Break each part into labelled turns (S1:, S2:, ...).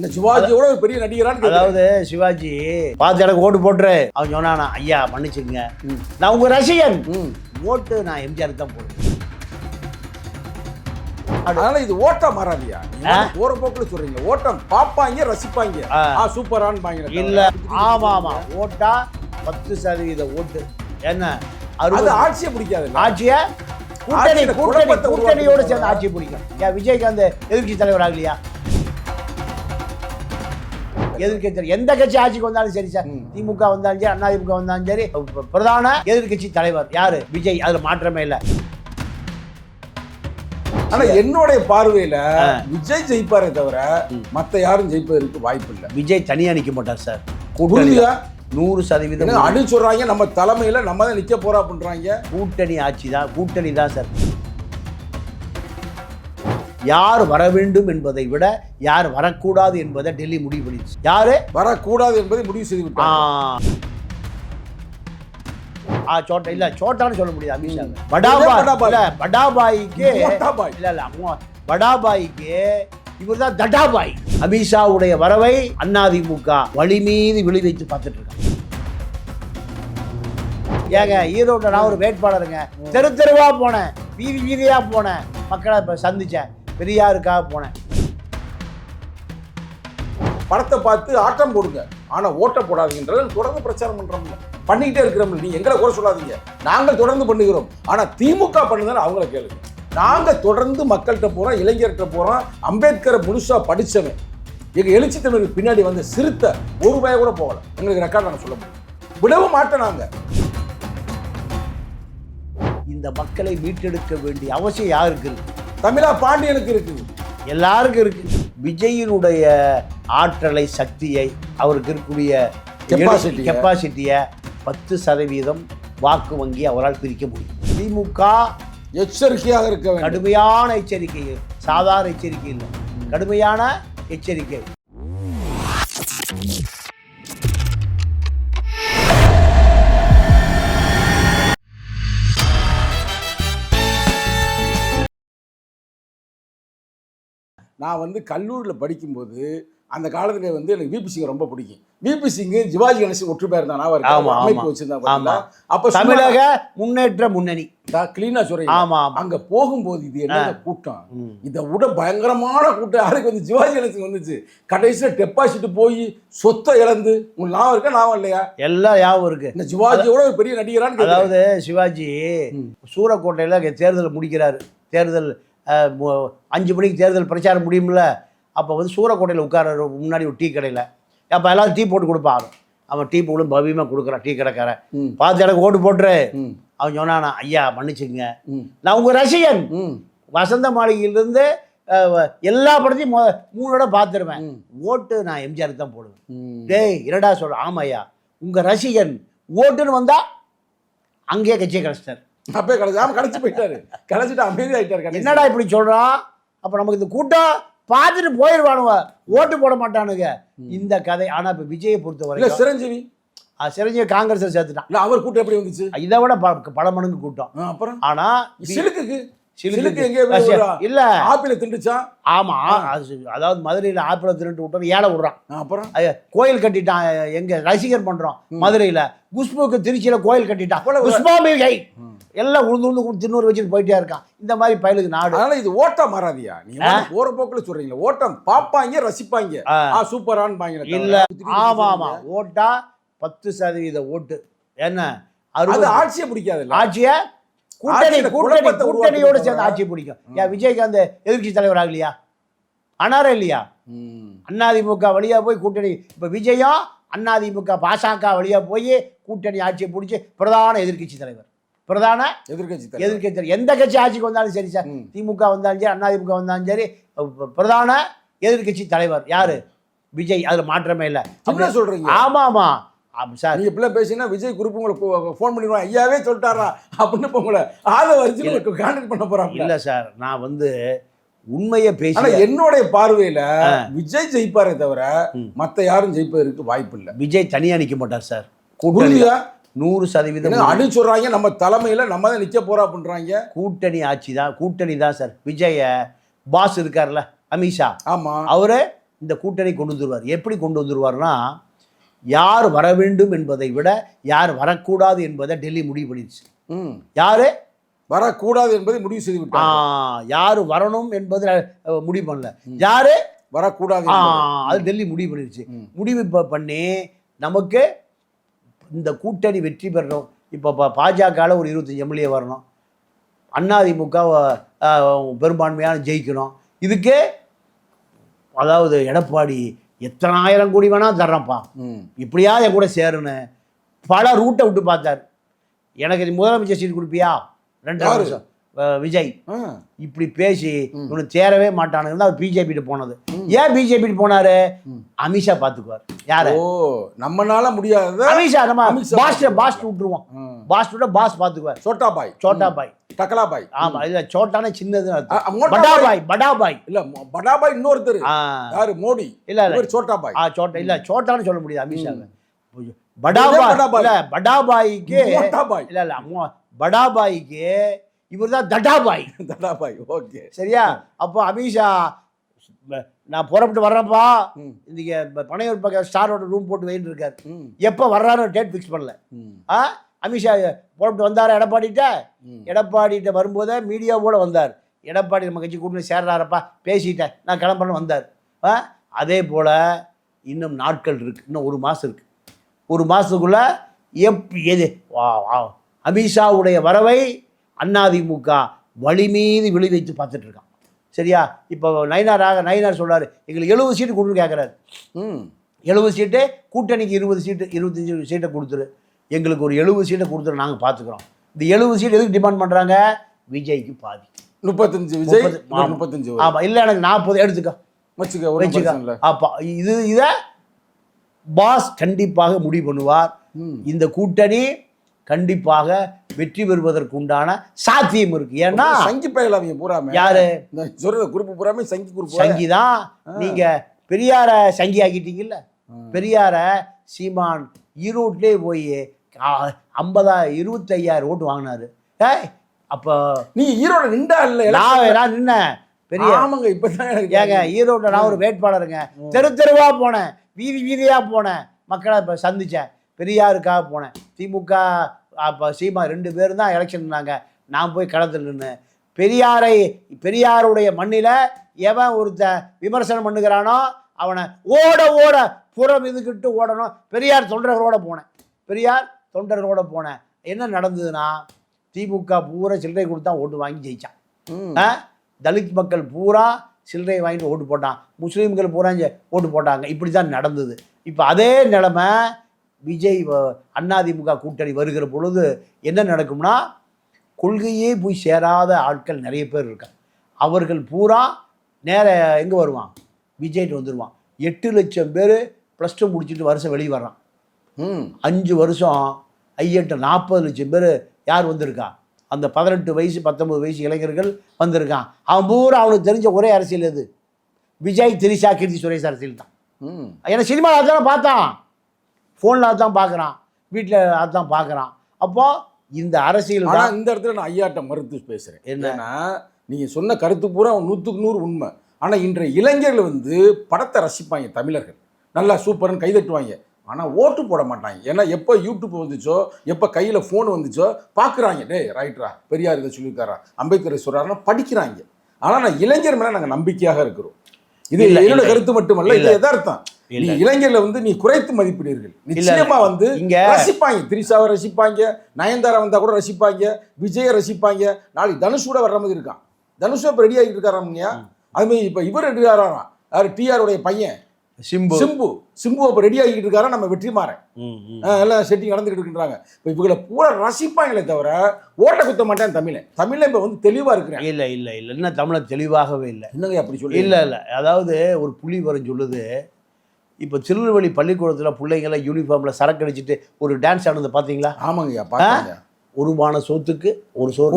S1: இந்த சிவாஜியோட ஒரு பெரிய கேக்குறேன்.
S2: அதாவது சிவாஜி பார்த்து எனக்கு ஓட்டு போட்டுரு. அவன் சொன்னானா ஐயா மன்னிச்சுங்க. நான் உங்க ரசிகன். ஓட்டு நான் எம்ஜிஆர் தான் போடுவேன்.
S1: அதனால இது ஓட்டா மாறாதியா? போற போக்குல சொல்றீங்க. ஓட்டம் பாப்பாங்க ரசிப்பாங்க. சூப்பரான்னு பாங்க.
S2: இல்ல. ஆமா ஆமா ஓட்டா பத்து சதவீத ஓட்டு. என்ன?
S1: அது ஆட்சியை பிடிக்காது.
S2: ஆட்சிய? கூட்டணி கூட்டணி கூட்டணியோட சேர்ந்து ஆட்சி பிடிக்கும். ஏன் விஜயகாந்த் எதிர்க்கட்சி தலைவர் ஆகலையா? எதிர்க்கட்சி எந்த கட்சி ஆட்சிக்கு வந்தாலும் சரி சார். திமுக வந்தாலும் சரி அதிமுக வந்தாலும் சரி பிரதான எதிர்க்கட்சி தலைவர் யாரு? விஜய். அதுல மாற்றமே இல்ல.
S1: ஆனா என்னுடைய பார்வையில. விஜய் ஜெயிப்பாரே தவிர. மத்த யாரும் ஜெயிப்பதற்கு வாய்ப்பு இல்ல.
S2: விஜய் தனியா நிக்க மாட்டார் சார்.
S1: புரியுதா
S2: நூறு சதவீதம்
S1: அடி சொல்றாங்க நம்ம தலைமையில நம்ம தான் நிக்க போறா பண்றாங்க
S2: கூட்டணி ஆட்சி தான் கூட்டணி தான் சார். யார் வர வேண்டும் என்பதை விட யார் வரக்கூடாது என்பதை டெல்லி முடிவு பண்ணிடுச்சு. யாரு?
S1: வரக்கூடாது என்பதை முடிவு செய்து விட்டாங்க
S2: சோட்டா இல்ல சோட்டான்னு சொல்ல முடியாது அமித்ஷா. படாபாய். இல்ல படாபாய்க்கு. இல்ல இல்ல படாபாய்க்கு இவர் தான் தடாபாய். அமித்ஷாவுடைய வரவை அதிமுக வழி மீது விழி வைத்து பார்த்துட்டு இருக்காங்க. ஏங்க ஈரோட்டில் நான் ஒரு வேட்பாளருங்க. தெரு தெருவா போனேன். வீதி வீதியா போனேன். மக்களை இப்ப சந்திச்சேன். பெரியாருக்காக போனேன்.
S1: படத்தை பார்த்து ஆட்டம் போடுங்க. ஆனா ஓட்ட போடாதீங்கன்றது தொடர்ந்து பிரச்சாரம் பண்ணுறோம்ல பண்ணிக்கிட்டே இருக்கிறோம்ல நீ எங்களை கூட சொல்லாதீங்க. நாங்கள் தொடர்ந்து பண்ணுகிறோம். ஆனா திமுக பண்ணுதானே அவங்கள கேளுங்க. நாங்க தொடர்ந்து மக்கள்கிட்ட போறோம் இளைஞர்கிட்ட போறோம். அம்பேத்கரை முழுசா படிச்சவன். எங்க எழுச்சி தமிழுக்கு பின்னாடி வந்து சிறுத்தை ஒரு ரூபாய் கூட போகல. எங்களுக்கு ரெக்கார்ட் நாங்கள் சொல்ல முடியும். விடவும் மாட்டோம் நாங்க.
S2: இந்த மக்களை மீட்டெடுக்க வேண்டிய அவசியம் யாருக்கு இருக்கு?
S1: தமிழா பாண்டியனுக்கு இருக்குது
S2: எல்லாருக்கும் இருக்கு. விஜயினுடைய ஆற்றலை சக்தியை அவருக்கு இருக்கக்கூடிய. கெப்பாசிட்டியை பத்து சதவீதம் வாக்கு வங்கி அவரால் பிரிக்க முடியும். திமுக
S1: எச்சரிக்கையாக இருக்க
S2: கடுமையான எச்சரிக்கை சாதாரண எச்சரிக்கை இல்லை. கடுமையான எச்சரிக்கை.
S1: நான் வந்து கல்லூரியில் படிக்கும்போது அந்த காலத்துல வந்து எனக்கு விபி சிங் ரொம்ப பிடிக்கும். விபி சிங் சிவாஜி கணேசன் ஒற்றுமையா இருந்தா நான். அமைப்பு வச்சிருந்தாங்க. அப்ப
S2: தமிழக முன்னேற்ற முன்னணி.
S1: கிளீனா சொல்றேன்
S2: ஆமா
S1: அங்க போகும்போது இது என்ன கூட்டம். இதை விட பயங்கரமான கூட்டம். யாருக்கு வந்து சிவாஜி கணேசன் வந்துச்சு? கடைசியில டெபாசிட் போய் சொத்தை இழந்து உங்களுக்கு ஞாபகம் இருக்கா ஞாபகம் இல்லையா?
S2: எல்லாம் ஞாபகம் இருக்கு.
S1: இந்த சிவாஜியோட ஒரு பெரிய நடிகரான்னு.
S2: அதாவது சிவாஜி. சூரக்கோட்டையில் தேர்தல் முடிக்கிறாரு. தேர்தல் அஞ்சு மணிக்கு தேர்தல் பிரச்சாரம் முடியும்ல அப்போ வந்து சூரக்கோட்டையில் உட்கார முன்னாடி ஒரு டீ கடையில். அப்போ எல்லாரும் டீ போட்டு கொடுப்பாங்க. அவன் டீ போடும் பவியமாக கொடுக்குறான் டீ கடைக்காரன். பார்த்து எனக்கு ஓட்டு போட்டுரு. அவன் சொன்னானா ஐயா மன்னிச்சுங்க நான் உங்கள் ரசிகன். வசந்த மாளிகையிலேருந்து எல்லா படத்தையும் மொ மூணு தடவை பார்த்துருவேன். ஓட்டு நான் எம்ஜிஆருக்கு தான் போடுவேன். டேய் என்னடா சொல்ற? ஆமாய்யா. உங்கள் ரசிகன் ஓட்டுன்னு வந்தா அங்கேயே கட்சியை கிடச்சிட்டார்
S1: அப்பே கடைசி ஆமா கடைச்சு போயிட்டாரு. கடைச்சிட்டு அமைதி கடைசியில.
S2: என்னடா இப்படி சொல்றான் அப்ப நமக்கு இந்த கூட்டம் பார்த்துட்டு போயிடுவானுவ ஓட்டு போட மாட்டானுங்க. இந்த கதை. ஆனா இப்ப விஜயை பொறுத்த
S1: இல்ல சிரஞ்சீவி.
S2: சிரஞ்சீவி காங்கிரஸ் சேர்த்துட்டான்.
S1: இல்ல அவர் கூட்டம் எப்படி வந்துச்சு?
S2: இதை விட பல மடங்கு கூட்டம்.
S1: அப்புறம்?
S2: ஆனா
S1: சிலுக்குக்கு.
S2: சிலுக்கு-
S1: சிலுக்கு எங்கே?
S2: இல்ல.
S1: ஆப்பிள திண்டுச்சான்
S2: ஆமா அது அதாவது மதுரையில ஆப்பிள திருட்டு விட்டோம் ஏழை விடுறான்.
S1: அப்புறம்?
S2: கோயில் கட்டிட்டான் எங்க ரசிகர் பண்றோம் மதுரையில. குஷ்புக்கு திருச்சியில கோயில் கட்டிட்டான்.
S1: அவ்வளவு-
S2: குஷ்பா மிகை எல்லாம் உழுந்து உழுந்து தின்னூறு வச்சுட்டு போயிட்டே இருக்கான். இந்த மாதிரி பயலுக்கு நாடு.
S1: அதனால இது ஓட்டம் மாறாதியா? நீங்க போற போக்குல சொல்றீங்க ஓட்டம். பாப்பாங்க ரசிப்பாங்க. சூப்பரான்னு பாங்க
S2: இல்ல. ஆமா ஆமா. ஓட்டா பத்து சதவீத ஓட்டு. என்ன?
S1: அது ஆட்சியை பிடிக்காதுல்ல?
S2: ஆட்சிய கூட்டணி கூட்டணி கூட்டணியோட சேர்ந்து ஆட்சி பிடிக்கும். ஏன் விஜயகாந்த் எதிர்க்கட்சி தலைவர் ஆகலையா? அனாரா இல்லையா. அதிமுக வழியா போய் கூட்டணி இப்ப விஜயம் அதிமுக பாசக வழியா போய் கூட்டணி ஆட்சியை பிடிச்சி பிரதான எதிர்க்கட்சி தலைவர். பிரதான.
S1: எதிர்க்கட்சி தலைவர்.
S2: எந்த கட்சி ஆட்சிக்கு வந்தாலும் சரி சார். திமுக வந்தாலும் சரி அதிமுக வந்தாலும் சரி பிரதான எதிர்க்கட்சி தலைவர் யாரு? விஜய் அதுல மாற்றமே இல்லை.
S1: சொல்றீங்க?
S2: ஆமா ஆமா ஆம் சார்.
S1: நீங்க இப்படிலாம் பேசினா விஜய் குரூப் உங்களுக்கு ஃபோன் பண்ணிடுவான். ஐயாவே சொல்லிட்டாரா? அப்படின்னு இப்ப உங்களை ஆத வரிச்சு உங்களுக்கு கான்டாக்ட் பண்ண போறாங்க
S2: இல்ல சார். நான் வந்து உண்மையை பேசி
S1: என்னுடைய பார்வையில. விஜய் ஜெயிப்பாரே தவிர
S2: ம்.
S1: மத்த யாரும் ஜெயிப்பதற்கு வாய்ப்பு இல்ல
S2: விஜய் தனியா நிக்க மாட்டார் சார்.
S1: புரியுதா?
S2: நூறு சதவீதம்
S1: அடி சொல்றாங்க நம்ம தலைமையில நம்ம தான் நிக்க போறா பண்றாங்க
S2: கூட்டணி ஆட்சி தான். கூட்டணி தான் சார். விஜய பாஸ் இருக்கார்ல அமித்ஷா
S1: ஆமா.
S2: அவரு இந்த கூட்டணி கொண்டு வந்துருவார். எப்படி கொண்டு வந்துருவார்னா யார் வர வேண்டும் என்பதை விட யார் வரக்கூடாது என்பதை டெல்லி முடிவு பண்ணிடுச்சு.
S1: ம்.
S2: யாரு?
S1: வரக்கூடாது என்பதை முடிவு செய்து விட்டார்
S2: யாரு வரணும் என்பது முடிவு பண்ணல. யாரு?
S1: வரக்கூடாது.
S2: அது டெல்லி முடிவு பண்ணிடுச்சு. முடிவு பண்ணி நமக்கு இந்த கூட்டணி வெற்றி பெறணும். இப்போ பாஜகவில் ஒரு இருபத்தஞ்சி எம்எல்ஏ வரணும். அதிமுக பெரும்பான்மையான ஜெயிக்கணும். இதுக்கு அதாவது எடப்பாடி எத்தனாயிரம் கோடி வேணா தர்றேன்ப்பா.
S1: ம்.
S2: இப்படியா என் கூட சேருன்னு பல ரூட்டை விட்டு பார்த்தார். எனக்கு முதலமைச்சர் சீட் கொடுப்பியா? ரெண்டு
S1: யாரு?
S2: வருஷம். விஜய். இப்படி பேசி
S1: ம்.
S2: இவனுக்கு சேரவே மாட்டானுங்க. அவர் பிஜேபிட்டு போனது. ஏன் பிஜேபிட்டு போனாரு. அமித்ஷா பார்த்துக்குவார் யாரு?
S1: ஓ நம்மனால முடியாத
S2: அமித்ஷா நம்ம
S1: அமித்ஷா
S2: பாஸ்
S1: பார்த்துக்குவார்.
S2: பாஸ் விட்டுருவோம். பாஸ் விட பாஸ் பார்த்துக்குவார்
S1: சோட்டா பாய்.
S2: சோட்டா பாய்.
S1: டக்கலா பாய்.
S2: ஆமா இல்ல சோட்டான சின்னது படா
S1: பாய்.
S2: படா பாய்.
S1: இல்ல படா பாய் இன்னொருத்தர். யாரு? மோடி.
S2: இல்ல இல்ல.
S1: சோட்டா பாய்.
S2: ஆ சோட்டா இல்ல சோட்டான்னு சொல்ல முடியாது அமித்ஷா படா
S1: இதே
S2: பாய்.
S1: படா பாய்.
S2: இல்ல படா பாய்க்கு
S1: மோட்டா பாய்.
S2: இல்ல இல்ல மோ- படா பாய்க்கு இவர் தான் தடா பாய்
S1: தடா பாய் ஓகே.
S2: சரியா? அப்போ அமித்ஷா ப- நான் புறப்பட்டு வர்றேன்ப்பா.
S1: ம்.
S2: இந்த பனையூர் பக்கம் ஸ்டாரோட ரூம் போட்டு வெயின்னு இருக்காரு. எப்போ வர்றாரு டேட் ஃபிக்ஸ் பண்ணல. ஆ? அமித்ஷா புறப்பட்டு வந்தார் எடப்பாடிட்ட
S1: ம்.
S2: எடப்பாடிட்ட வரும்போதே மீடியாவோட வந்தார். எடப்பாடி நம்ம கட்சி கூட்டணி சேர்றாரப்பா பேசிட்டேன். நான் கிளம்புறேன்னு வந்தார். ஆ? அதே போல் இன்னும் நாட்கள் இருக்கு. இன்னும் ஒரு மாதம் இருக்கு. ஒரு மாதத்துக்குள்ள எப் எது? வா வா. அமித்ஷாவுடைய வரவை அதிமுக வழி மீது விழி வைத்து பார்த்துட்டு இருக்கான். சரியா? இப்போ நயினாராக நயினார் சொல்றாரு எங்களுக்கு எழுபது சீட்டு கொடுன்னு கேட்குறாரு
S1: ம்.
S2: எழுபது சீட்டு கூட்டணிக்கு இருபது சீட்டு இருபத்தஞ்சி சீட்டை கொடுத்துரு. எங்களுக்கு ஒரு எழுபது சீட்டை கொடுத்துரு நாங்கள் பார்த்துக்குறோம். இந்த எழுபது சீட் எதுக்கு டிமாண்ட் பண்ணுறாங்க விஜய்க்கு பாதி.
S1: முப்பத்தஞ்சு விஜய். முப்பத்தஞ்சு.
S2: ஆமாம் இல்லை எனக்கு நாற்பது எடுத்துக்கோ.
S1: வச்சுக்க
S2: வச்சுக்க. அப்போ இது இதை பாஸ் கண்டிப்பாக முடிவு பண்ணுவார். இந்த கூட்டணி கண்டிப்பாக வெற்றி பெறுவதற்கு உண்டான சாத்தியம் இருக்கு. ஏன்னா
S1: சங்கி பயல அவங்க பூராமே.
S2: யாரு?
S1: சொல்ற குரூப் பூராமே சங்கி குரூப்
S2: சங்கி தான் நீங்க பெரியார சங்கி ஆக்கிட்டீங்கல்ல? பெரியார சீமான் ஈரோட்லே போய் ஐம்பதா இருபத்தையாயிரம் ஓட்டு வாங்கினாரு. ஏய் அப்போ
S1: நீ ஈரோட நின்றா இல்ல
S2: நான் நான் நின்னேன். பெரிய
S1: ஆமாங்க இப்பதான் எனக்கு
S2: ஏங்க ஈரோட்டில் நான் ஒரு வேட்பாளருங்க. தெரு தெருவா போனேன். வீதி வீதியா போனேன். மக்களை இப்போ சந்திச்சேன். பெரியாருக்காக போனேன். திமுக அப்போ சீமா ரெண்டு பேரும் தான் எலெக்ஷன் நின்னாங்க நான் போய் களத்தில் நின்று பெரியாரை பெரியாருடைய மண்ணில் எவன் ஒருத்தன் விமர்சனம் பண்ணுகிறானோ அவனை ஓட ஓட புறம் இதுக்கிட்டு ஓடணும். பெரியார் தொண்டர்களோட போனேன். பெரியார் தொண்டர்களோட போனேன். என்ன நடந்ததுன்னா திமுக பூரா சில்லறை கொடுத்தா ஓட்டு வாங்கி ஜெயிச்சான்? தலித் மக்கள் பூரா சில்லறை வாங்கிட்டு ஓட்டு போட்டான். முஸ்லீம்கள் பூரா ஓட்டு போட்டாங்க. இப்படி தான் நடந்தது. இப்போ அதே நிலைமை விஜய் வ- அதிமுக கூட்டணி வருகிற பொழுது என்ன நடக்கும்னா கொள்கையே போய் சேராத ஆட்கள் நிறைய பேர் இருக்காங்க. அவர்கள் பூரா நேர எங்கே வருவான்? விஜய்ட்டு வந்துடுவான் எட்டு லட்சம் பேர் ப்ளஸ் டூ முடிச்சுட்டு வருஷம் வெளியே வர்றான்.
S1: ம்.
S2: அஞ்சு வருஷம் ஐயட்டு நாற்பது லட்சம் பேர் யார் வந்திருக்கா? அந்த பதினெட்டு வயசு பத்தொன்பது வயசு இளைஞர்கள் வந்திருக்கான். அவன் பூரா அவனுக்கு தெரிஞ்ச ஒரே அரசியல் எது? விஜய் திரிஷா கீர்த்தி சுரேஷ் அரசியல் தான்.
S1: ம்.
S2: ஏன்னா சினிமாவில் அதான் பார்த்தான். ஃபோனில் அதான் பார்க்குறான் வீட்டில் அதான் பார்க்குறான் அப்போ இந்த அரசியல்
S1: ஆனா
S2: தான்
S1: இந்த இடத்துல நான் ஐயாட்ட மறுத்து பேசுறேன்.
S2: என்ன?
S1: ஏன்னா நீங்க சொன்ன கருத்து பூரா நூற்றுக்கு நூறு உண்மை. ஆனா இன்றைய இளைஞர்கள் வந்து படத்தை ரசிப்பாங்க தமிழர்கள். நல்லா சூப்பர்னு கைதட்டுவாங்க ஆனா ஓட்டு போட மாட்டாங்க. ஏன்னா எப்போ யூடியூப் வந்துச்சோ எப்போ கையில ஃபோன் வந்துச்சோ பார்க்குறாங்க டேய் ரைட்ரா பெரியார் இதை சொல்லியிருக்காரா அம்பேத்கர் சொல்றாருன்னா படிக்கிறாங்க. ஆனா நான் இளைஞர் மேல நாங்க நம்பிக்கையாக இருக்கிறோம். இது என்னோட. கருத்து மட்டுமல்ல இது
S2: இல்ல.
S1: நீ. இளைஞர்ல வந்து நீ குறைத்து மதிப்பிடுவீர்கள். நிச்சயமா வந்து
S2: இங்க
S1: ரசிப்பாங்க. திரிஷாவை ரசிப்பாங்க நயன்தாரா வந்தா கூட ரசிப்பாங்க விஜயை ரசிப்பாங்க. நாளைக்கு தனுஷ் கூட வர்ற மாதிரி இருக்கான். தனுஷ் இப்போ ரெடி ஆகிட்டு இருக்காராம்யா அது மாதிரி இப்போ இவர் ரெடி ஆகிறாராம் யார்? டிஆர் உடைய பையன்.
S2: சிம்பு.
S1: சிம்பு. சிம்பு இப்போ ரெடி ஆகிட்டு இருக்காரா? நம்ம வெற்றி மாறேன்
S2: ம், ம்.
S1: எல்லாம் செட்டிங் நடந்துகிட்டு இருக்கின்றாங்க. இப்போ இவங்களை பூரா ரசிப்பாங்களே தவிர ஓட்ட குத்த மாட்டேன் தமிழன். தமிழன் இப்போ வந்து தெளிவா இருக்கிறேன்.
S2: இல்லை இல்லை இல்லை. இன்னும் தமிழை தெளிவாகவே இல்லை.
S1: என்னங்க அப்படி சொல்லி
S2: இல்லை இல்லை. அதாவது ஒரு புலி வரும் சொல்லுது. இப்போ திருநெல்வேலி பள்ளிக்கூடத்தில் பிள்ளைங்களை யூனிஃபார்மில் சரக்கு அடிச்சிட்டு ஒரு டான்ஸ் ஆனது பார்த்தீங்களா?
S1: ஆமாங்கய்யா
S2: ஒரு மான சோத்துக்கு ஒரு சோறு.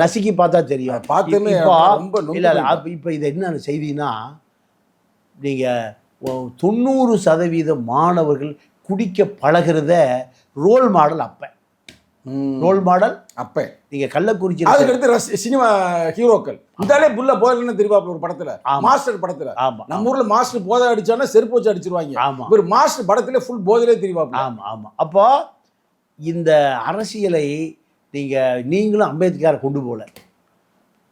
S2: நசுக்கி- பார்த்தா தெரியும்.
S1: பார்த்ததுமே
S2: இப்போ
S1: ரொம்ப
S2: இல்லை இப்போ இது என்ன செய்தினா நீங்கள் தொண்ணூறு சதவீத மாணவர்கள் குடிக்க பழகிறத ரோல் மாடல் அப்போ. ரோல் மாடல்
S1: அப்ப.
S2: நீங்க கள்ளக்குறிச்சி
S1: அதுக்கு அடுத்து ரசி- சினிமா ஹீரோக்கள். இந்தாலே புல்ல போதலன்னு திருவாப்புல ஒரு படத்துல. மாஸ்டர் படத்துல.
S2: ஆமா
S1: நம்ம ஊர்ல மாஸ்டர் போதை அடிச்சானா செருப்பு வச்சு அடிச்சிருவாங்க.
S2: ஆமா.
S1: இவர் மாஸ்டர் படத்துல ஃபுல் போதையிலே திருவாப்புல
S2: ஆமா ஆமா. அப்போ இந்த அரசியலை நீங்க நீங்களும் அம்பேத்கரை கொண்டு போகல.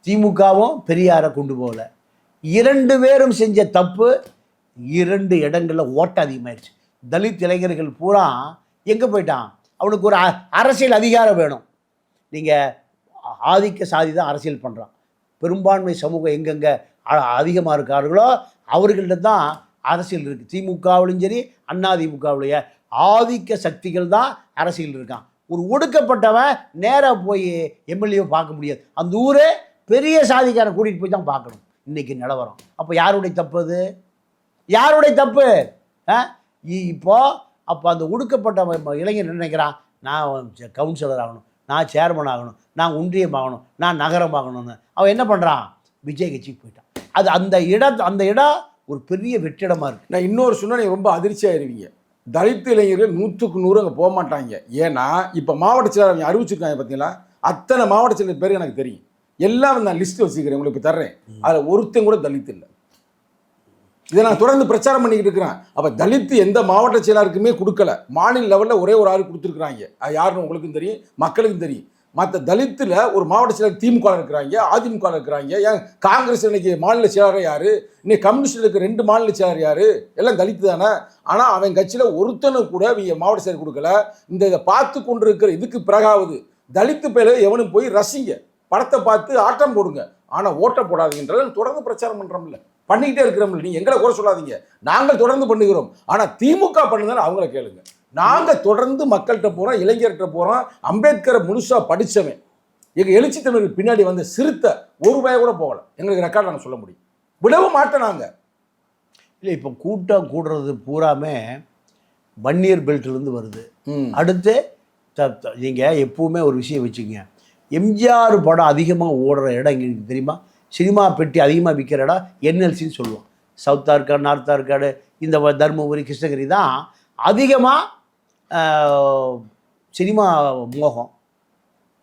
S2: திமுகவும் பெரியாரை கொண்டு போகல. இரண்டு பேரும் செஞ்ச தப்பு இரண்டு இடங்கள்ல ஓட்ட அதிகமாயிருச்சு தலித் இளைஞர்கள் பூரா எங்க போயிட்டான்? அவனுக்கு ஒரு அ- அரசியல் அதிகாரம் வேணும். நீங்கள் ஆதிக்க சாதி தான் அரசியல் பண்ணுறான் பெரும்பான்மை சமூகம் எங்கெங்கே அதிகமாக இருக்கார்களோ அவர்கள்ட்ட தான் அரசியல் இருக்குது திமுகவிலும் சரி அண்ணா ஆதிக்க சக்திகள் தான் அரசியல் இருக்கான். ஒரு ஒடுக்கப்பட்டவன் நேராக போய் எம்எல்ஏ பார்க்க முடியாது. அந்த ஊரே பெரிய சாதிக்காரன் கூட்டிகிட்டு போய் தான் பார்க்கணும். இன்னைக்கு நிலவரம். அப்போ யாருடைய தப்பு அது? யாருடைய தப்பு? ஆ? அப்போ அந்த ஒடுக்கப்பட்ட இளைஞர் நினைக்கிறான்? நான் கவுன்சிலர் ஆகணும். நான் சேர்மன் ஆகணும். நான் ஒன்றியம் ஆகணும். நான் நகரம் ஆகணும்னு. அவன் என்ன பண்ணுறான் விஜய் கட்சிக்கு போயிட்டான். அது அந்த இடம் அந்த இடம் ஒரு பெரிய வெற்றிடமா இருக்கு.
S1: நான் இன்னொரு சொன்னா நீங்க ரொம்ப அதிர்ச்சியாயிருவீங்க தலித் இளைஞர்கள் நூற்றுக்கு நூறு அங்கே போக மாட்டாங்க. ஏன்னா இப்போ மாவட்ட செயலாளர் அவங்க அறிவிச்சிருக்காங்க பார்த்தீங்களா அத்தனை மாவட்ட செயலர் பேர் எனக்கு தெரியும். எல்லாம் நான் லிஸ்ட் வச்சுக்கிறேன் உங்களுக்கு தர்றேன். அதில் ஒருத்தன் கூட தலித் இல்லை. இதை நான் தொடர்ந்து பிரச்சாரம் பண்ணிக்கிட்டு இருக்கிறேன். அப்போ தலித்து எந்த மாவட்ட செயலாளருக்குமே கொடுக்கல. மாநில லெவலில் ஒரே ஒரு ஆள் கொடுத்துருக்குறாங்க. அது யாருன்னு உங்களுக்கும் தெரியும் மக்களுக்கும் தெரியும். மற்ற தலித்தில் ஒரு மாவட்ட செயலர் திமுக இருக்கிறாங்க அதிமுக இருக்கிறாங்க. ஏன் காங்கிரஸ் இன்னைக்கு மாநில செயலாளர் யார்? இன்னைக்கு கம்யூனிஸ்டுக்கு ரெண்டு மாநில செயலர் யார்? எல்லாம் தலித்து தானே. ஆனால் அவன் கட்சியில் ஒருத்தனும் கூட இவங்க மாவட்ட செயலர் கொடுக்கல. இந்த இதை பார்த்து கொண்டு இருக்கிற இதுக்கு பிறகாவது தலித்து பேர் எவனும் போய் ரசிங்க. படத்தை பார்த்து ஆட்டம் போடுங்க. ஆனால் ஓட்ட போடாதுன்றதை தொடர்ந்து பிரச்சாரம் பண்ணுறோம்ல பண்ணிக்கிட்டே இருக்கிறோம்ல நீங்க எங்களை குறை சொல்லாதீங்க. நாங்கள் தொடர்ந்து பண்ணுகிறோம். ஆனால் திமுக பண்ணுதானே அவங்கள கேளுங்க. நாங்கள் தொடர்ந்து மக்கள்கிட்ட போகிறோம் இளைஞர்கிட்ட போகிறோம் அம்பேத்கரை முழுசாக படித்தவன் எங்கள் எழுச்சி தமிழுக்கு பின்னாடி வந்த சிறுத்தை ஒரு ரூபாய் கூட போகல. எங்களுக்கு ரெக்கார்ட் நாங்கள் சொல்ல முடியும். விடவும் மாட்டோம் நாங்கள்
S2: இல்லை இப்போ கூட்டம் கூடுறது பூராமே வன்னியர் பெல்ட்லேருந்து வருது. அடுத்து நீங்கள் எப்பவுமே ஒரு விஷயம் வச்சுக்கங்க. எம்ஜிஆர் படம் அதிகமாக ஓடுற இடம் எங்களுக்கு தெரியுமா? சினிமா பெட்டி அதிகமாக விற்கிற இடம் என்எல்சின்னு சொல்லுவோம். சவுத் ஆர்காடு நார்த் ஆர்காடு இந்த தருமபுரி கிருஷ்ணகிரி தான் அதிகமாக சினிமா மோகம்.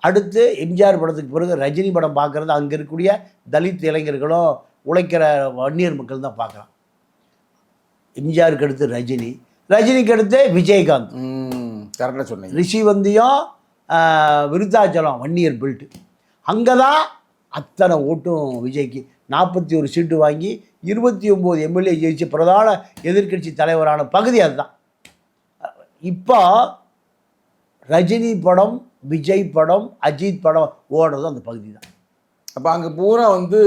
S2: அடுத்து எம்ஜிஆர் படத்துக்கு பிறகு ரஜினி படம் பார்க்குறது அங்கே இருக்கக்கூடிய தலித் இளைஞர்களும் உழைக்கிற வன்னியர் மக்கள் தான் பார்க்குறான் எம்ஜிஆருக்கு அடுத்து ரஜினி. ரஜினிக்கு அடுத்து விஜயகாந்த்.
S1: கரெக்டாக சொன்னீங்க.
S2: ரிஷிவந்தியம் ஆஹ், விருத்தாச்சலம் வன்னியர் பெல்ட்டு அங்கே தான் அத்தனை ஓட்டும் விஜய்க்கு. நாற்பத்தி ஒரு சீட்டு வாங்கி இருபத்தி ஒம்பது எம்எல்ஏ ஜெயிச்சு பிரதான எதிர்க்கட்சி தலைவரான பகுதி அதுதான். இப்போ ரஜினி படம் விஜய் படம் அஜித் படம் ஓடுறது அந்த பகுதி தான்.
S1: அப்போ அங்கே பூரா வந்து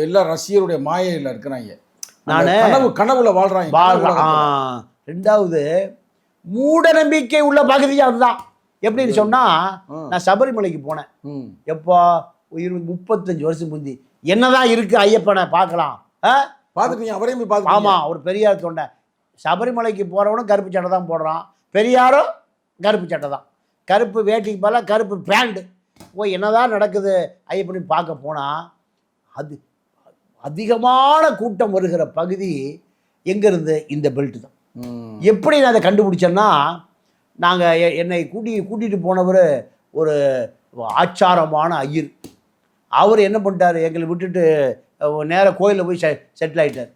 S1: எல்லாம் ரசிகருடைய மாயையில் இருக்கிறாங்க.
S2: நானு-
S1: கனவு கனவுல வாழ்றாங்க. உலகத்துல.
S2: ரெண்டாவது மூட நம்பிக்கை உள்ள பகுதி அதுதான். எப்படின்னு சொன்னா. நான் சபரிமலைக்கு போனேன். எப்போ முப்பத்தஞ்சு வருஷம் முந்தி. என்னதான் இருக்கு ஐயப்பனை பார்க்கலாம். ஆ?
S1: பார்த்துட்டீங்க அவரையும் போய் பார்த்து
S2: ஆமா ஒரு பெரியார் தொண்டை. சபரிமலைக்கு போறவனும் கருப்பு சட்டை தான் போடுறான். பெரியாரும் கருப்பு சட்டை தான். கருப்பு வேட்டிக்கு பதிலாக கருப்பு பேண்ட். போய் என்னதான் நடக்குது ஐயப்பன் பார்க்க போனா அது அதிகமான கூட்டம் வருகிற பகுதி எங்கேருந்து? இந்த பெல்ட் தான். எப்படி நான் அதை கண்டுபிடிச்சேன்னா நாங்கள் என்னை கூட்டி கூட்டிகிட்டு போனவர் ஒரு ஆச்சாரமான ஐயர். அவர் என்ன பண்ணிட்டார்? எங்களை விட்டுட்டு நேராக கோயிலில் போய் செ செட்டில் ஆகிட்டார்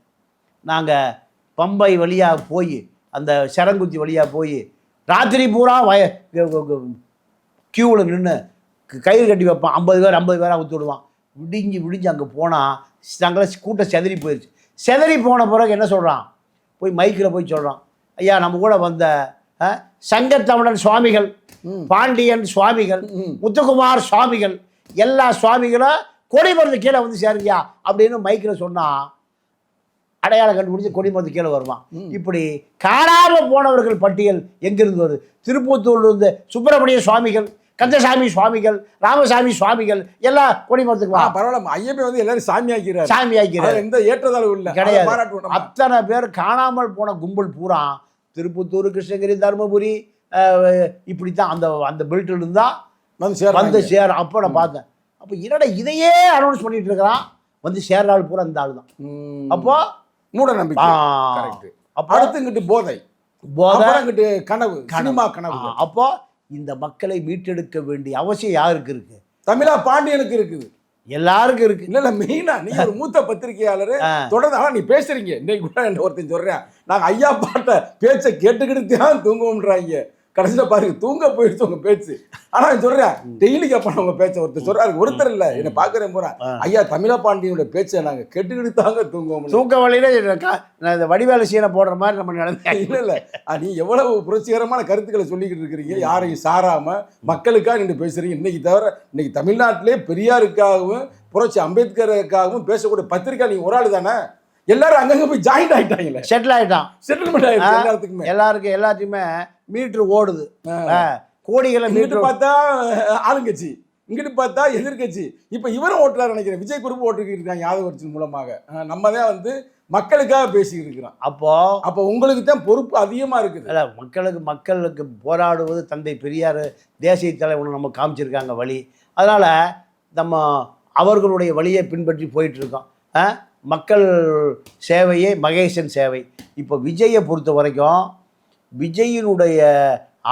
S2: நாங்கள் பம்பை வழியாக போய் அந்த சரங்குத்தி வழியாக போய் ராத்திரி பூரா வய க்யூவில் நின்று கயிறு கட்டி வைப்பான். ஐம்பது பேர் ஐம்பது பேராக ஊற்றி விடுவான். விடிஞ்சு விடிஞ்சு அங்கே போனால் நாங்கள கூட்டம் செதறி போயிடுச்சு செதறி போன பிறகு என்ன சொல்கிறான் போய் மைக்கில் போய் சொல்கிறான் ஐயா நம்ம கூட வந்த சங்கத்தமிழன் சுவாமிகள். பாண்டியன் சுவாமிகள். முத்துக்குமார் சுவாமிகள் எல்லா சுவாமிகளும் கொடிமருந்து கீழே வந்து சேருங்கயா அப்படின்னு மைக்கில் சொன்னா அடையாளம் கண்டுபிடிச்சு கொடிமருந்து கீழே வருவான். இப்படி காணாம போனவர்கள் பட்டியல் எங்கிருந்து வருது? திருப்பத்தூர்ல இருந்து சுப்பிரமணிய சுவாமிகள் கந்தசாமி சுவாமிகள் ராமசாமி சுவாமிகள் எல்லாம் கொடிமரத்துக்கு வா.
S1: பரவாயில்ல. ஐயப்பன் வந்து எல்லாரும் சாமி ஆக்கிறார்.
S2: சாமி ஆக்கிறார்.
S1: எந்த ஏற்றதாழ்வு இல்ல.
S2: கிடையாது. அத்தனை பேர் காணாமல் போன கும்பல் பூரா திருப்பத்தூர் கிருஷ்ணகிரி தருமபுரி அஹ், இப்படித்தான் அந்த அந்த பெல்ட்ல இருந்தா
S1: வந்து சேர்றாங்க.
S2: வந்து சேர அப்போ நான் பார்த்தேன். அப்போ என்னடா இதையே அனௌன்ஸ் பண்ணிட்டு இருக்கிறான்? வந்து சேர்ற ஆள் பூரா இந்த ஆள் தான். அப்போ
S1: மூட நம்பிக்கை.
S2: அப்போ
S1: அடுத்து இங்கிட்டு போதை.
S2: போதை
S1: அப்புறம் இங்கிட்டு கனவு. சினிமா கனவு
S2: அப்போ இந்த மக்களை மீட்டெடுக்க வேண்டிய அவசியம் யாருக்கு இருக்கு?
S1: தமிழா பாண்டியனுக்கு இருக்குது.
S2: எல்லாருக்கும் இருக்கு.
S1: இல்ல இல்ல மெயினா நீ ஒரு மூத்த பத்திரிகையாளர். தொடர்ந்து ஆனா நீ பேசுறீங்க. இன்னைக்கு கூட ஒருத்தன் சொல்றேன். நாங்க ஐயா பாட்ட பேச்சை கேட்டுக்கிட்டு தான் தூங்குவோம்ன்றாங்க. கடைசியில பாருங்க தூங்க போயிடுச்சு உங்க பேச்சு. ஆனா சொல்றேன் டெய்லி கேட்பான உங்க பேச்சை ஒருத்தர் சொல்றாரு. ஒருத்தர் இல்ல என்ன பாக்குறேன் போறேன். ஐயா தமிழா பாண்டியனோட பேச்சை நாங்க கேட்டுக்கிட்டு தாங்க தூங்குவோம்
S2: தூக்க வழியில நான் இந்த வடிவேல சீனை போடுற மாதிரி நம்ம நடந்து
S1: இல்ல இல்ல. நீ எவ்வளவு புரட்சிகரமான கருத்துக்களை சொல்லிக்கிட்டு இருக்கிறீங்க. யாரையும் சாராம மக்களுக்காக நின்று பேசுறீங்க. இன்னைக்கு தவிர இன்னைக்கு தமிழ்நாட்டிலே பெரியாருக்காகவும் புரட்சி அம்பேத்கருக்காகவும் பேசக்கூடிய பத்திரிக்கை நீங்க ஒரு ஆளு தானே? எல்லாரும் அங்கங்க போய் ஜாயிண்ட் ஆயிட்டாங்களே.
S2: செட்டில் ஆயிட்டான்.
S1: செட்டில்மெண்ட் ஆயிடுச்சு. எல்லாத்துக்குமே.
S2: எல்லாருக்கும் எல்லாத்தையுமே மீட்ரு ஓடுது. கோடிகளை மீட்ரு
S1: பார்த்தா ஆளுங்கட்சி இங்கிட்டு பார்த்தா எதிர்க்கட்சி இப்ப இவரும் ஓட்டுறாரு நினைக்கிறேன். விஜய் குரூப் ஓட்டுக்கிட்டு இருக்காங்க யாதவ் அர்ஜுன் மூலமாக. நம்ம தான் வந்து மக்களுக்காக பேசிக்கிட்டு இருக்கிறோம்.
S2: அப்போ?
S1: அப்ப உங்களுக்கு தான் பொறுப்பு அதிகமா இருக்குது.
S2: அல்ல மக்களுக்கு மக்களுக்கு போராடுவது தந்தை பெரியார் தேசிய தலைவர் நம்ம காமிச்சிருக்காங்க வழி. அதனால் நம்ம அவர்களுடைய வழியை பின்பற்றி போயிட்டு இருக்கோம் ஆ? மக்கள் சேவையே மகேசன் சேவை. இப்போ விஜயை பொறுத்த வரைக்கும் விஜயினுடைய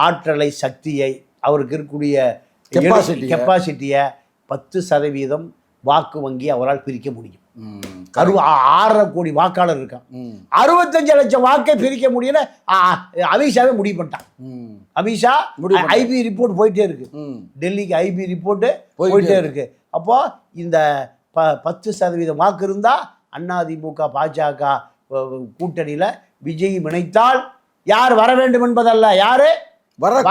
S2: ஆற்றலை சக்தியை அவருக்கு இருக்கக்கூடிய. கெப்பாசிட்டியை பத்து சதவீதம் வாக்கு வங்கி அவரால் பிரிக்க முடியும். அறு ஆறரை கோடி வாக்காளர் இருக்கான். அறுபத்தஞ்சு லட்சம் வாக்கை பிரிக்க முடியல அமித்ஷாவே முடிவு பண்ணிட்டான். அமித்ஷா. ஐபி ரிப்போர்ட் போயிட்டே இருக்கு. டெல்லிக்கு ஐபி ரிப்போர்ட்டு
S1: போயிட்டே
S2: இருக்கு. அப்போ இந்த ப பத்து சதவீதம் வாக்கு இருந்தா அதிமுக பாஜக கூட்டணியில விஜய் இணைத்தால் யார் வர வேண்டும் என்பதல்ல. யாரு? வர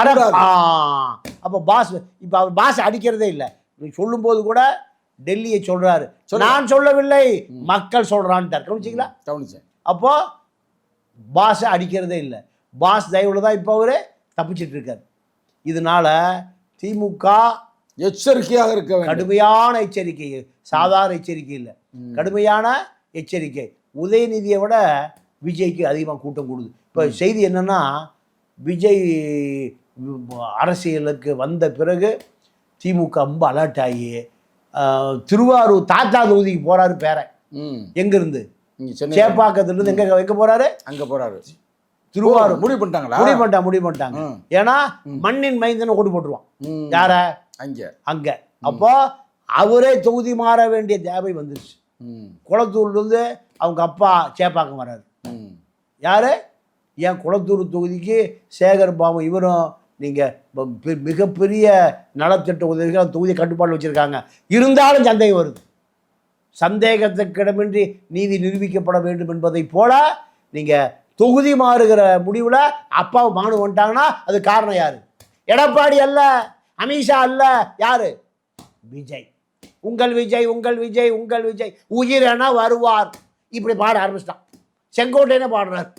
S2: அப்போ பாஸ் இப்போ அவர் பாஸ் அடிக்கிறதே இல்லை. சொல்லும்போது கூட டெல்லியை சொல்றாரு. நான் சொல்லவில்லை. மக்கள் சொல்றான்ட்டார். கவனிச்சிங்களா?
S1: கவனிச்சேன்.
S2: அப்போ பாஸை அடிக்கிறதே இல்லை. பாஸ் தயவுல தான் இப்போ அவர் தப்பிச்சிட்டு இருக்காரு. இதனால திமுக
S1: எச்சரிக்கையாக இருக்க
S2: கடுமையான எச்சரிக்கை சாதாரண எச்சரிக்கை இல்லை. கடுமையான எச்சரிக்கை. உதயநிதியை விட விஜய்க்கு அதிகமாக கூட்டம் கூடுது. இப்போ செய்தி என்னன்னா விஜய் அரசியலுக்கு வந்த பிறகு திமுக ரொம்ப அலர்ட் ஆகி திருவாரூர் தாத்தா தொகுதிக்கு போறாரு பேரன்
S1: ம்.
S2: எங்கிருந்து? சேப்பாக்கத்துலேருந்து எங்க எங்க போறாரு?
S1: அங்க போறாரு.
S2: திருவாரூர்.
S1: முடிவு பண்ணிட்டாங்களா?
S2: முடிவு பண்ணிட்டான் முடிவு பண்ணிட்டாங்க. ஏன்னா மண்ணின் மைந்தனை கொண்டு போட்டுருவான். யார?
S1: அங்க.
S2: அங்க. அப்போ அவரே தொகுதி மாற வேண்டிய தேவை வந்துருச்சு. குளத்தூர்லேருந்து அவங்க அப்பா சேப்பாக்கம் வராரு.
S1: ம்.
S2: யாரு? ஏன் குளத்தூர் தொகுதிக்கு சேகர் பாபு இவரும் நீங்கள் மிகப்பெரிய நலத்திட்ட உதவிகள் அந்த தொகுதி கட்டுப்பாடு வச்சுருக்காங்க. இருந்தாலும் சந்தேகம் வருது. சந்தேகத்துக்கிடமின்றி நீதி நிரூபிக்கப்பட வேண்டும் என்பதைப் போல நீங்கள் தொகுதி மாறுகிற முடிவில் அப்பாவை மானு வந்துட்டாங்கன்னா அது காரணம் யார்? எடப்பாடி அல்ல அமித்ஷா அல்ல யார்? விஜய். உங்கள் விஜய் உங்கள் விஜய் உங்கள் விஜய். உயிரென வருவார். இப்படி பாட ஆரம்பிச்சிட்டான். செங்கோட்டையனே பாடுறார்.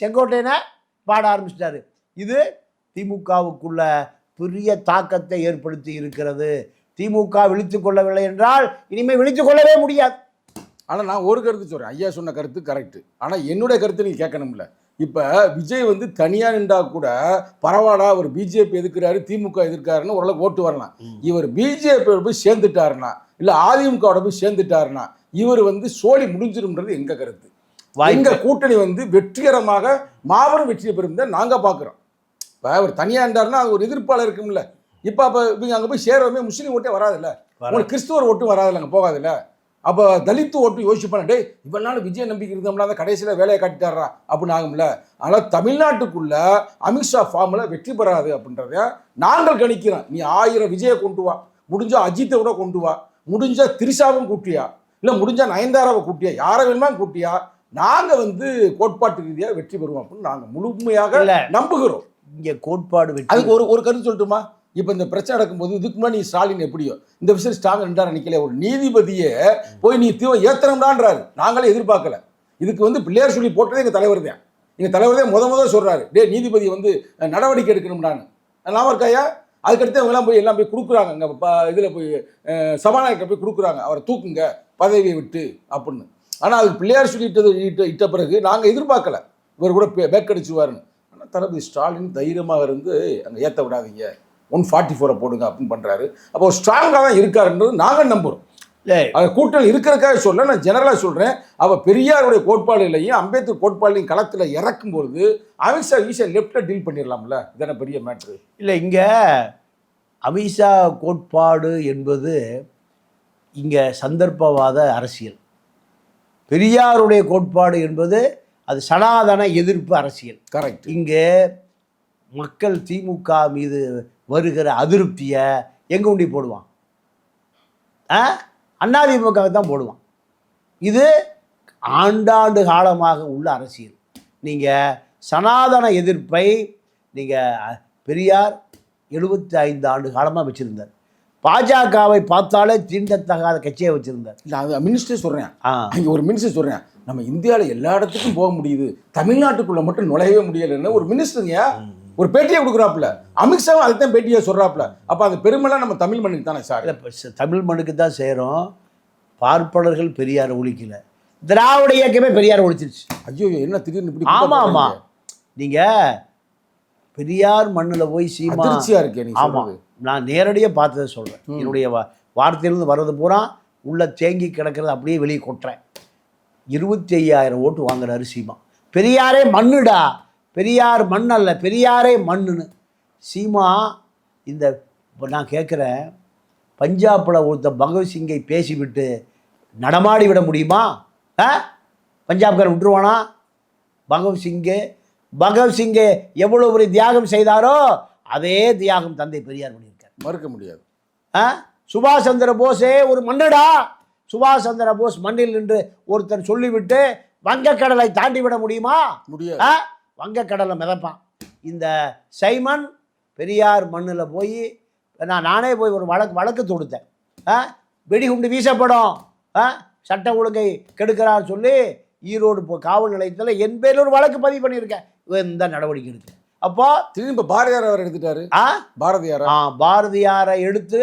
S2: செங்கோட்டையனை பாட ஆரம்பிச்சிட்டாரு. இது திமுகவுக்குள்ள பெரிய தாக்கத்தை ஏற்படுத்தி இருக்கிறது. திமுக விழித்துக் கொள்ளவில்லை என்றால் இனிமேல் விழித்துக் கொள்ளவே முடியாது.
S1: ஆனா நான் ஒரு கருத்து சொல்றேன். ஐயா சொன்ன கருத்து கரெக்ட் ஆனா என்னுடைய கருத்து நீங்க கேட்கணும்ல. இப்ப விஜய் வந்து தனியா நின்றா கூட பரவாயில்ல அவர் பிஜேபி எதிர்க்கிறாரு திமுக எதிர்க்காருன்னு ஓரளவுக்கு ஓட்டு வரலாம். இவர் பிஜேபியோட போய் சேர்ந்துட்டாருன்னா இல்ல அதிமுகவோட போய் சேர்ந்துட்டாருன்னா இவர் வந்து சோழி முடிஞ்சிரும்ன்றது எங்க கருத்து? எங்க கூட்டணி வந்து வெற்றிகரமாக மாபெரும் வெற்றியை பெறும் தான் நாங்க பாக்குறோம். இப்ப அவர் தனியா இருந்தாருன்னா அது ஒரு எதிர்ப்பாளர் இருக்கும்ல. இப்ப அப்ப இவங்க அங்க போய் சேரவுமே முஸ்லீம் ஓட்டே வராதுல்ல. உங்களுக்கு கிறிஸ்துவர் ஓட்டும் வராதுல்ல அங்க போகாதுல்ல. அப்ப தலித்து ஓட்டு யோசிப்பான இவ்வளவு நாள் விஜய் நம்பிக்கை இருந்தோம்னா அந்த கடைசியில வேலையை காட்டிட்டாரா? அப்படின்னு ஆகும்ல. அதனால தமிழ்நாட்டுக்குள்ள அமித்ஷா ஃபார்ம்ல வெற்றி பெறாது அப்படின்றத நாங்கள் கணிக்கிறோம். நீ ஆயிரம் விஜயை கொண்டு வா முடிஞ்சா அஜித்தை கூட கொண்டு வா முடிஞ்சா திரிஷாவும் கூட்டியா இல்ல முடிஞ்சா நயன்தாராவை கூட்டியா யாரை வேணுமா கூட்டியா நாங்க வந்து கோட்பாட்டு ரீதியா வெற்றி பெறுவோம் அப்படின்னு நாங்க முழுமையாக
S2: இல்ல.
S1: நம்புகிறோம்.
S2: இங்க கோட்பாடு வெற்றி
S1: அதுக்கு ஒரு ஒரு கருத்து சொல்லட்டுமா? இப்போ இந்த பிரச்சனை நடக்கும்போது இதுக்கு முன்னாடி நீ ஸ்டாலின் எப்படியோ இந்த விஷயம் ஸ்ட்ராங் நின்றா நிக்கல ஒரு நீதிபதியே போய் நீ தீவ ஏத்தனம்டான்றாரு நாங்களே எதிர்பார்க்கல. இதுக்கு வந்து பிள்ளையார் சொல்லி போட்டதே எங்க தலைவர் தான். எங்க தலைவர் தான் முத முத சொல்றாரு. டே நீதிபதி வந்து நடவடிக்கை எடுக்கணும்டான்னு. நான் இருக்காயா அதுக்கடுத்து அவங்க எல்லாம் போய் எல்லாம் போய் கொடுக்குறாங்க. அங்கே இதில் போய் சபாநாயகர் போய் கொடுக்குறாங்க. அவரை தூக்குங்க பதவியை விட்டு அப்படின்னு. ஆனால் அதுக்கு பிள்ளையார் சொல்லிட்டது இட்ட இட்ட பிறகு நாங்கள் எதிர்பார்க்கல. இவர் கூட பேக்கடிச்சுவாருன்னு ஆனால் தளபதி ஸ்டாலின் தைரியமாக இருந்து அங்கே ஏற்ற விடாதீங்க. ஒன் ஃபார்ட்டி ஃபோரை போடுங்க அப்படின்னு பண்ணுறாரு அப்போ ஸ்ட்ராங்காக தான் இருக்காருன்றது நாங்கள் நம்புகிறோம்
S2: இல்லை
S1: அது கூட்டணி இருக்கிறதுக்காக சொல்ல நான் ஜெனரலாக சொல்கிறேன் அவ பெரியாருடைய கோட்பாடுகளையும் அம்பேத்கர் கோட்பாடுலையும் களத்தில் இறக்கும் பொழுது அமித்ஷா ஈஸியாக லெஃப்டில் டீல் பண்ணிடலாம்ல? இதான பெரிய மேட்ரு.
S2: இல்லை இங்கே அமித்ஷா கோட்பாடு என்பது இங்கே சந்தர்ப்பவாத அரசியல். பெரியாருடைய கோட்பாடு என்பது அது சனாதன எதிர்ப்பு அரசியல்.
S1: கரெக்ட்
S2: இங்கே மக்கள் திமுக மீது வருகிற அதிருப்தியை எங்கே உண்டி போடுவான்? ஆ? அதிமுக தான் போடுவான். இது ஆண்டாண்டு காலமாக உள்ள அரசியல். நீங்கள் சனாதன எதிர்ப்பை நீங்கள் பெரியார் எழுபத்தி ஐந்து ஆண்டு காலமாக வச்சுருந்தார். பாஜகவை பார்த்தாலே தீண்டத்தகாத கட்சியை வச்சுருந்தார்.
S1: இல்லை அது மினிஸ்டர் சொல்கிறேன் அங்கே ஒரு மினிஸ்டர் சொல்கிறேன் நம்ம இந்தியாவில் எல்லா இடத்துக்கும் போக முடியுது. தமிழ்நாட்டுக்குள்ளே மட்டும் நுழையவே முடியலைன்னு ஒரு மினிஸ்டருங்க ஒரு பேட்டியை கொடுக்குறாப்புல. அமித்ஷாவும் அதுதான் பேட்டியை சொல்கிறாப்புல அப்போ அது பெருமைலாம் நம்ம தமிழ் மண்ணுக்கு தானே சார்?
S2: இல்லை தமிழ் மண்ணுக்கு தான் சேரும். பார்ப்பனர்கள் பெரியார் ஒழிக்கல. திராவிட இயக்கமே பெரியார் ஒழிச்சிருச்சு.
S1: ஐயோ என்ன திடீர்னு இப்படி
S2: ஆமா
S1: குத்தம்
S2: ஆமா.
S1: போடுறீங்க?
S2: நீங்க பெரியார் மண்ணுல போய் சீமா
S1: இருக்கே நீ
S2: ஆமா.
S1: சொல்றது.
S2: நான் நேரடியாக பார்த்ததை சொல்றேன். என்னுடைய வா- வார்த்தையிலிருந்து வர்றது பூரா உள்ள தேங்கி கிடக்கிறது அப்படியே வெளியே கொட்டுறேன். இருபத்தி ஐயாயிரம் ஓட்டு வாங்குறாரு சீமா பெரியாரே மண்ணுடா. பெரியார் மண் அல்ல பெரியாரே மண்ணுன்னு. சீமா இந்த இப்போ நான் கேட்குறேன் பஞ்சாபில் ஒருத்த பகவத்சிங்கை பேசிவிட்டு நடமாடி விட முடியுமா? ஆ? பஞ்சாப்காரன் விட்டுருவானா? பகவத்சிங்கு பகவத்சிங்கு எவ்வளோ பெரிய தியாகம் செய்தாரோ அதே தியாகம் தந்தை பெரியார் பண்ணியிருக்கார்.
S1: மறுக்க முடியாது.
S2: சுபாஷ் சந்திர போஸே ஒரு மண்ணுடா. சுபாஷ் சந்திர போஸ் மண்ணில் நின்று ஒருத்தர் சொல்லிவிட்டு வங்கக்கடலை தாண்டி விட முடியுமா?
S1: முடியாது.
S2: வங்கக்கடலை மிதப்பான். இந்த சைமன் பெரியார் மண்ணில் போய் நான் நானே போய் ஒரு வழக்கு வழக்கு தொடுத்தேன். வெடிகுண்டு வீசப்படும். சட்ட ஒழுங்கை கெடுக்கிறார் சொல்லி ஈரோடு காவல் நிலையத்தில் என் பேரில் ஒரு வழக்கு பதிவு பண்ணியிருக்கேன். இந்த நடவடிக்கை எடுக்க அப்போ
S1: திரும்பி பாரதியார் அவர் எடுத்துட்டாரு.
S2: ஆ?
S1: பாரதியார்?
S2: ஆ பாரதியாரை எடுத்து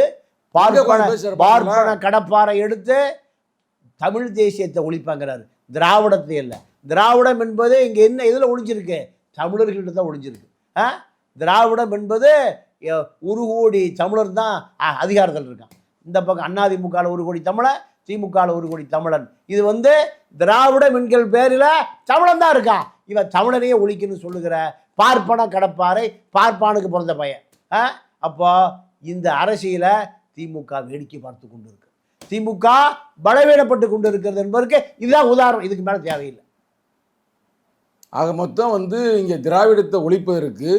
S2: பார்ப்பன? கடப்பாரை எடுத்து தமிழ் தேசியத்தை ஒழிப்பாங்கிறாரு. திராவிடத்தை இல்லை திராவிடம் என்பது இங்கே என்ன இதில் ஒழிஞ்சிருக்கு? தமிழர்கள்ட்ட தான் ஒழிஞ்சிருக்கு. ஆ? திராவிடம் என்பது ஒரு கோடி தமிழர் தான் அதிகாரத்தில் இருக்கான். இந்த பக்கம் அண்ணாதிமுகவில் ஒரு கோடி தமிழன் திமுகவில் ஒரு கோடி தமிழன். இது வந்து திராவிடம் என்கிற பேரில் தமிழன் தான் இருக்கான். இவன் தமிழனையே ஒழிக்கணும்னு சொல்லுகிற பார்ப்பன கடப்பாறை பார்ப்பானுக்கு பிறந்த பையன். ஆ? அப்போ இந்த அரசியலை திமுக வேடிக்கை பார்த்து கொண்டு இருக்கு திமுக பலவீனப்பட்டு கொண்டு இருக்கிறது என்பதற்கு இதுதான் உதாரணம். இதுக்கு மேலே தேவையில்லை.
S1: ஆக மொத்தம் வந்து இங்க திராவிடத்தை ஒழிப்பதற்கு.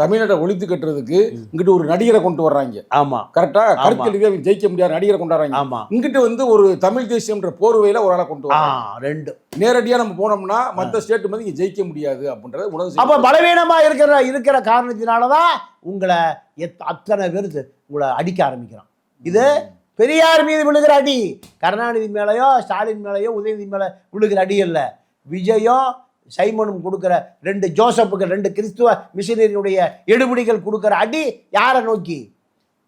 S1: தமிழ்நாட்டை ஒழித்து கட்டுறதுக்கு இங்கிட்டு ஒரு நடிகரை கொண்டு வர்றாங்க.
S2: ஆமாம்
S1: கரெக்டா கருத்து அவங்க ஜெயிக்க முடியாத நடிகரை கொண்டு வர்றாங்க.
S2: ஆமாம்
S1: இங்கிட்டு வந்து ஒரு தமிழ் தேசியம்ன்ற போர்வையில ஒரு ஆளை கொண்டு வர்றாங்க.
S2: ரெண்டு.
S1: நேரடியா நம்ம போனோம்னா மத்த ஸ்டேட் வந்து இங்க ஜெயிக்க முடியாது அப்படின்றத உணவு
S2: அப்போ பலவீனமா இருக்கிற இருக்கிற காரணத்தினால தான் உங்களை அத்தனை பேர் உங்களை அடிக்க ஆரம்பிக்கிறான். இது பெரியார் மீது விழுகிற அடி. கருணாநிதி மேலேயோ ஸ்டாலின் மேலேயோ உதயநிதி மேலே விழுகிற அடி இல்லை விஜயும் சைமனும் கொடுக்குற ரெண்டு ஜோசப்புக்கு ரெண்டு கிறிஸ்துவ மிஷினரியுடைய எடுபிடிகள் கொடுக்குற அடி யாரை நோக்கி?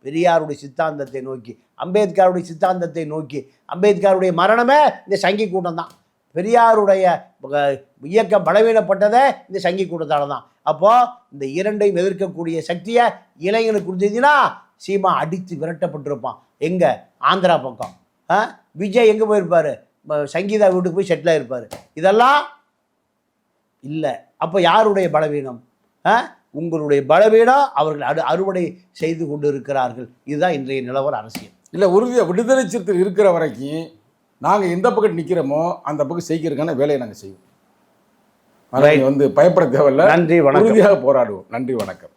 S2: பெரியாருடைய சித்தாந்தத்தை நோக்கி அம்பேத்கருடைய சித்தாந்தத்தை நோக்கி அம்பேத்கருடைய மரணமே இந்த சங்கி கூட்டம் தான் பெரியாருடைய இயக்க இயக்கம் பலவீனப்பட்டதே இந்த சங்கி கூட்டத்தால் தான் அப்போது இந்த இரண்டையும் எதிர்க்கக்கூடிய சக்தியை இளைஞனுக்கு கொடுத்ததுன்னா சீமா அடித்து விரட்டப்பட்டிருப்பான். எங்கே? ஆந்திரா பக்கம். விஜய் எங்கே போயிருப்பார்? சங்கீதா வீட்டுக்கு போய் செட்டில் ஆயிருப்பார். இதெல்லாம் இல்லை. அப்போ யாருடைய பலவீனம்? உங்களுடைய பலவீனம் அவர்கள் அடு அறுவடை செய்து கொண்டு இருக்கிறார்கள் இதுதான் இன்றைய நிலவர அரசியல்.
S1: இல்ல உறுதியா விடுதலை சிறுத்தை இருக்கிற வரைக்கும் நாங்க எந்த பக்கம் நிக்கிறோமோ அந்த பக்கம் செய்கிறதுக்கான வேலையை நாங்க செய்வோம். வந்து பயப்பட தேவையில்ல.
S2: நன்றி வணக்கம்.
S1: உறுதியாக போராடுவோம். நன்றி வணக்கம்.